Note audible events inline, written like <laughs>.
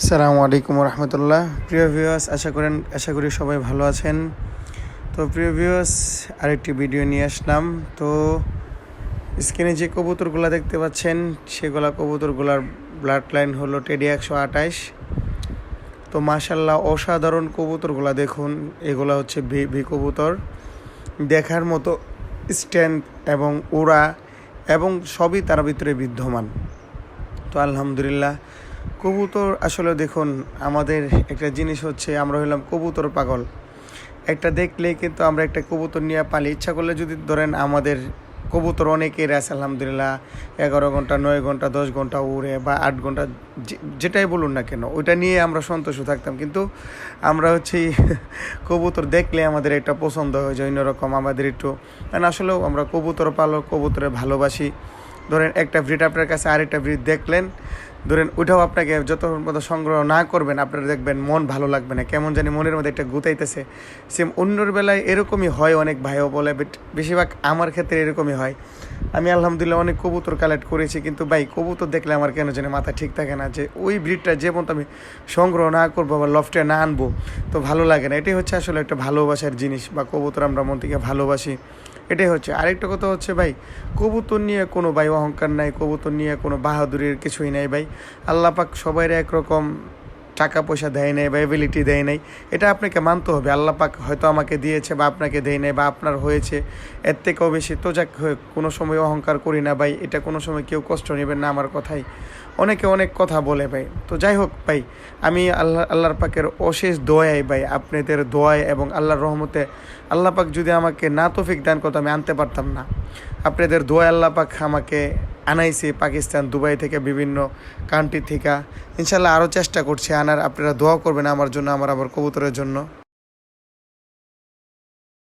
আসসালামু আলাইকুম রহমতুল্লাহ প্রিয় ভিউয়ার্স আশা করেন, আশা করি সবাই ভালো আছেন। তো প্রিয় ভিউয়ার্স আরেকটি ভিডিও নিয়ে আসলাম। তো স্ক্রিনে যে কবুতরগুলো দেখতে পাচ্ছেন, সেগুলা কবুতরগুলার ব্লাড লাইন হলো টেডি একশো আঠাইশ তো মাশাল্লাহ অসাধারণ কবুতরগুলা দেখুন, এগুলা হচ্ছে ভি ভি কবুতর। দেখার মতো স্ট্যান্ড এবং ওরা এবং সবই তার ভিতরে বিদ্যমান। তো আলহামদুলিল্লাহ কবুতর আসলে দেখুন, আমাদের একটা জিনিস হচ্ছে আমরা হইলাম কবুতর পাগল। একটা দেখলে কিন্তু আমরা একটা কবুতর নিয়ে পালি। ইচ্ছা করলে যদি ধরেন আমাদের কবুতর অনেকের আছে, আলহামদুলিল্লাহ, এগারো ঘণ্টা, নয় ঘণ্টা, দশ ঘণ্টা উড়ে বা আট ঘণ্টা যেটাই বলুন না কেন, ওইটা নিয়ে আমরা সন্তোষ থাকতাম। কিন্তু আমরা হচ্ছে <laughs> কবুতর দেখলে আমাদের একটা পছন্দ হয়ে যায়, অন্যরকম আমাদের একটু মানে আসলেও আমরা কবুতর পালক, কবুতরে ভালোবাসি। ধরেন একটা ব্রিড আপনার কাছে আরেকটা ব্রিড দেখলেন, ধরেন ওইটাও আপনাকে যতক্ষণ পর্যন্ত সংগ্রহ না করবেন, আপনারা দেখবেন মন ভালো লাগবে না, কেমন জানি মনের মধ্যে একটা গুতাইতেছে। সেম অন্যর বেলায় এরকমই হয় অনেক ভাইও বলে বেশিরভাগ আমার ক্ষেত্রে এরকমই হয়। আমি আলহামদুলিল্লাহ অনেক কবুতর কালেক্ট করেছি, কিন্তু ভাই কবুতর দেখলে আমার কেন জানি মাথা ঠিক থাকে না, যে ওই ব্রিডটা যে আমি সংগ্রহ না করব বা লফটে না আনব, তো ভালো লাগে না। এটাই হচ্ছে আসলে একটা ভালোবাসার জিনিস, বা কবুতর আমরা মন থেকে ভালোবাসি। এটাই হচ্ছে। আরেকটা কথা হচ্ছে ভাই, কবুতর নিয়ে কোনো ভাই অহংকার নাই, কবুতর নিয়ে কোনো বাহাদুরির কিছুই নাই ভাই। আল্লাপাক সবাই একরকম টাকা পয়সা দেয় নাই বা এবিলিটি দেয় নাই, এটা আপনাকে মানতে হবে। আল্লাহ পাক হয়তো আমাকে দিয়েছে বা আপনাকে দেয় নাই বা আপনার হয়েছে। এর থেকেও বেশি তো যাক কোনো সময় অহংকার করি না ভাই, এটা কোনো সময় কেউ কষ্ট নেবেন না আমার কথাই। অনেকে অনেক কথা বলে ভাই। তো যাই হোক ভাই, আমি আল্লাহ, আল্লাহর পাকের অশেষ দোয়াই ভাই, আপনাদের দোয়ায় এবং আল্লাহর রহমতে আল্লাহ পাক যদি আমাকে না তৌফিক দান করতো, আমি আনতে পারতাম না। আপনাদের দোয়া আল্লাহ পাক আমাকে আনাইছে, পাকিস্তান, দুবাই থেকে বিভিন্ন কান্ট্রি থেকে। ইনশাল্লাহ আরও চেষ্টা করছি আনার। আপনারা দোয়া করবেন আমার জন্য, আমার আবার কবুতরের জন্য।